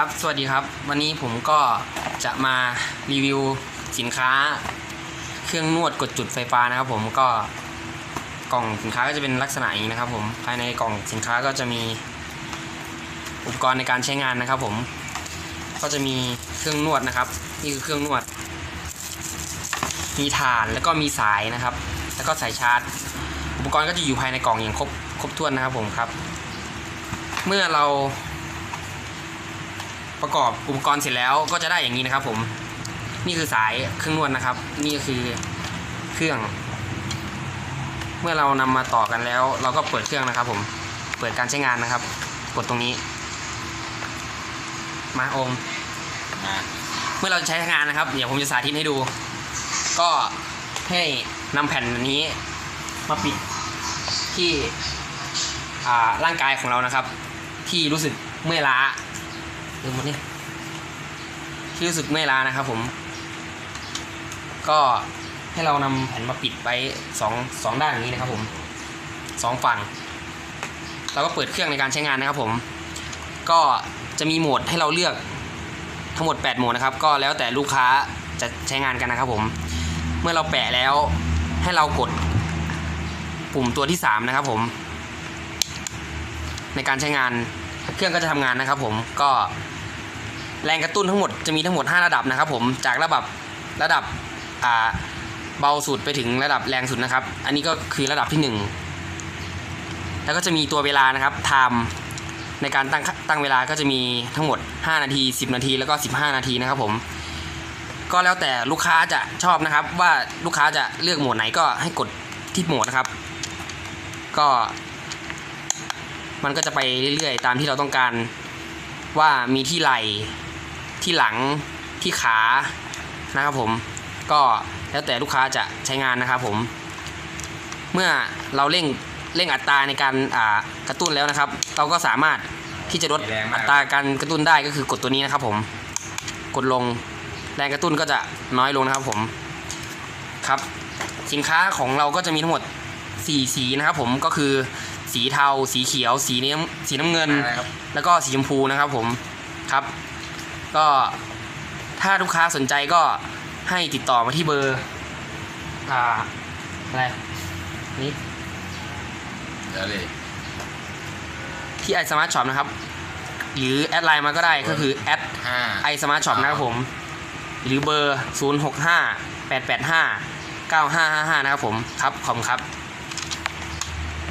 ครับ สวัสดีครับ วันนี้ผมก็จะมารีวิวสินค้า เครื่องนวดกดจุดไฟฟ้านะครับ ผมก็กล่องสินค้าก็จะเป็นลักษณะอย่างนี้นะครับ ผมภายในกล่องสินค้าก็จะมีอุปกรณ์ในการใช้งานนะครับ ผมก็จะมีเครื่องนวดนะครับ นี่คือเครื่องนวด มีฐานแล้วก็มีสายนะครับ แล้วก็สายชาร์จ อุปกรณ์ก็จะอยู่ภายในกล่องอย่างครบครบถ้วนนะครับ ผมครับ เมื่อเรา ประกอบอุปกรณ์เสร็จแล้วก็จะได้อย่างนี้นะครับ ผมนี่คือสายเครื่องนวดนะครับ นี่ก็คือเครื่อง เมื่อเรานำมาต่อกันแล้ว เราก็เปิดเครื่องนะครับ ผมเปิดการใช้งานนะครับ กดตรงนี้ มาโอมเมื่อเราใช้งานนะครับเดี๋ยวผมจะสาธิตให้ดู ก็ให้นำแผ่นนี้มาปิดที่ร่างกายของเรานะครับ ที่รู้สึกเมื่อยล้า ดูหมดนี่ที่รู้สึกเมื่อยล้านะครับผม ก็ให้เรานำแผ่นมาปิดไว้สองสองด้านอย่างนี้นะครับผมสองฝั่ง เราก็เปิดเครื่องในการใช้งานนะครับผม ก็จะมีโหมดให้เราเลือกทั้งหมด 8 โหมดนะครับ ก็แล้วแต่ลูกค้าจะใช้งานกันนะครับผม เมื่อเราแปะแล้วให้เรากดปุ่มตัวที่ 3 นะครับผม ในการใช้งาน เครื่องก็จะทำงานนะครับ ผมก็แรงกระตุ้นทั้งหมดจะมีทั้งหมด 5 ระดับนะครับ ผมจากระดับระดับเบาสุดไปถึงระดับแรงสุดนะครับ อันนี้ก็คือระดับที่ 1 แล้วก็จะมีตัวเวลานะครับ time ในการตั้งตั้งเวลาก็จะมีทั้งหมด 5 นาที 10 นาที แล้วก็ 15 นาทีนะครับผมก็แล้วแต่ลูกค้าจะชอบนะครับ ว่าลูกค้าจะเลือกโหมดไหนก็ให้กดที่โหมดนะครับ ก็ มันก็จะไปเรื่อยๆ ตามที่เราต้องการว่ามีที่ไหล่ที่หลังที่ขานะครับผมก็แล้วแต่ลูกค้าจะใช้งานนะครับผม เมื่อเราเร่งเร่งอัตราในการกระตุ้นแล้วนะครับ เราก็สามารถที่จะลดอัตราการกระตุ้นได้ก็คือกดตัวนี้นะครับผม กดลงแรงกระตุ้นก็จะน้อยลงนะครับผมครับ สินค้าของเราก็จะมีทั้งหมด 4 สีนะครับผมก็คือ สีเทา สีเขียว สีน้ำสีน้ำเงินอะไรครับแล้วก็สีชมพูนะครับผมครับ ก็ถ้าลูกค้าสนใจก็ให้ติดต่อมาที่เบอร์อ่าอะไรนี่เดี๋ยวเลยที่ไอสมาร์ทช็อปนะครับ หรือแอดไลน์มาก็ได้ก็คือแอดห้าไอสมาร์ทช็อปนะครับผม หรือเบอร์ 0 6 5 8 8 5 9 5 5 5 นะครับผม ครับ ขอบคุณครับ